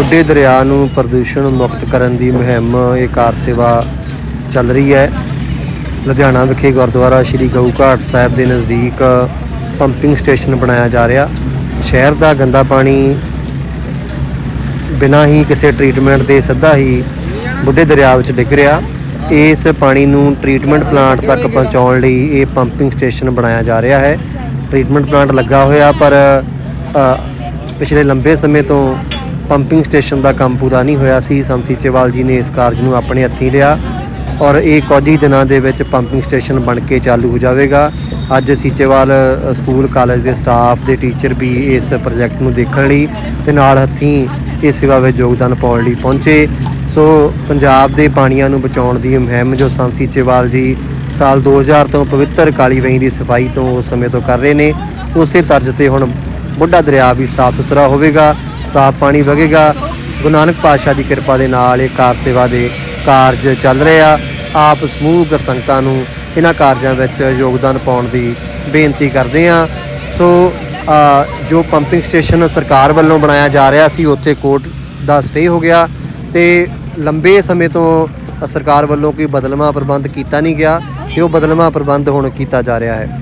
ਬੁੱਢੇ ਦਰਿਆ ਨੂੰ ਪ੍ਰਦੂਸ਼ਣ ਮੁਕਤ ਕਰਨ ਦੀ ਮੁਹਿੰਮ ਇਹ ਕਾਰ ਸੇਵਾ ਚੱਲ ਰਹੀ ਹੈ। ਲੁਧਿਆਣਾ ਵਿਖੇ ਗੁਰਦੁਆਰਾ ਸ਼੍ਰੀ ਗਊ ਘਾਟ ਸਾਹਿਬ ਦੇ ਨਜ਼ਦੀਕ ਪੰਪਿੰਗ ਸਟੇਸ਼ਨ ਬਣਾਇਆ ਜਾ ਰਿਹਾ। ਸ਼ਹਿਰ ਦਾ ਗੰਦਾ ਪਾਣੀ ਬਿਨਾਂ ਹੀ ਕਿਸੇ ਟ੍ਰੀਟਮੈਂਟ ਦੇ ਸਿੱਧਾ ਹੀ ਬੁੱਢੇ ਦਰਿਆ ਵਿੱਚ ਡਿੱਗ ਰਿਹਾ। ਇਸ ਪਾਣੀ ਨੂੰ ਟ੍ਰੀਟਮੈਂਟ ਪਲਾਂਟ ਤੱਕ ਪਹੁੰਚਾਉਣ ਲਈ ਇਹ ਪੰਪਿੰਗ ਸਟੇਸ਼ਨ ਬਣਾਇਆ ਜਾ ਰਿਹਾ ਹੈ। ਟ੍ਰੀਟਮੈਂਟ ਪਲਾਂਟ ਲੱਗਾ ਹੋਇਆ ਪਰ ਪਿਛਲੇ ਲੰਬੇ ਸਮੇਂ ਤੋਂ ਪੰਪਿੰਗ ਸਟੇਸ਼ਨ ਦਾ ਕੰਮ ਪੂਰਾ ਨਹੀਂ ਹੋਇਆ ਸੀ। ਸੰਤ ਸੀਚੇਵਾਲ ਜੀ ਨੇ ਇਸ ਕਾਰਜ ਨੂੰ ਆਪਣੇ ਹੱਥੀਂ ਲਿਆ ਔਰ ਇਹ ਕੁਝ ਹੀ ਦਿਨਾਂ ਦੇ ਵਿੱਚ ਪੰਪਿੰਗ ਸਟੇਸ਼ਨ ਬਣ ਕੇ ਚਾਲੂ ਹੋ ਜਾਵੇਗਾ। ਅੱਜ ਸੀਚੇਵਾਲ ਸਕੂਲ, ਕਾਲਜ ਦੇ ਸਟਾਫ ਦੇ ਟੀਚਰ ਵੀ ਇਸ ਪ੍ਰੋਜੈਕਟ ਨੂੰ ਦੇਖਣ ਲਈ ਤੇ ਨਾਲ ਹੱਥੀਂ ਇਸ ਸੇਵਾ ਵਿੱਚ ਯੋਗਦਾਨ ਪਾਉਣ ਲਈ ਪਹੁੰਚੇ। ਸੋ ਪੰਜਾਬ ਦੇ ਪਾਣੀਆਂ ਨੂੰ ਬਚਾਉਣ ਦੀ ਮੁਹਿੰਮ ਜੋ ਸੰਤ ਸੀਚੇਵਾਲ ਜੀ ਸਾਲ 2000 ਤੋਂ ਪਵਿੱਤਰ ਕਾਲੀ ਵਹੀਂ ਦੀ ਸਫ਼ਾਈ ਤੋਂ ਉਸ ਸਮੇਂ ਤੋਂ ਕਰ ਰਹੇ ਨੇ, ਉਸੇ ਤਰਜ਼ ਤੇ ਹੁਣ ਬੁੱਢਾ ਦਰਿਆ ਵੀ ਸਾਫ਼ ਸੁਥਰਾ ਹੋਵੇਗਾ। ਸਾਫ਼ ਪਾਣੀ ਵਗੇਗਾ। ਗੁਰੂ ਨਾਨਕ ਪਾਤਸ਼ਾਹ ਦੀ ਕਿਰਪਾ ਦੇ ਨਾਲ ਇਹ ਕਾਰ ਸੇਵਾ ਦੇ ਕਾਰਜ ਚੱਲ ਰਹੇ ਆ। ਆਪ ਸਮੂਹ ਗੁਰਸੰਗਤਾਂ ਨੂੰ ਇਹਨਾਂ ਕਾਰਜਾਂ ਵਿੱਚ ਯੋਗਦਾਨ ਪਾਉਣ ਦੀ ਬੇਨਤੀ ਕਰਦੇ ਆ। ਸੋ ਜੋ ਪੰਪਿੰਗ ਸਟੇਸ਼ਨ ਸਰਕਾਰ ਵੱਲੋਂ ਬਣਾਇਆ ਜਾ ਰਿਹਾ ਸੀ, ਉੱਥੇ ਕੋਰਟ ਦਾ ਸਟੇ ਹੋ ਗਿਆ ਤੇ ਲੰਬੇ ਸਮੇਂ ਤੋਂ ਸਰਕਾਰ ਵੱਲੋਂ ਕੋਈ ਬਦਲਵਾਂ ਪ੍ਰਬੰਧ ਕੀਤਾ ਨਹੀਂ ਗਿਆ ਤੇ ਉਹ ਬਦਲਵਾਂ ਪ੍ਰਬੰਧ ਹੁਣ ਕੀਤਾ ਜਾ ਰਿਹਾ ਹੈ।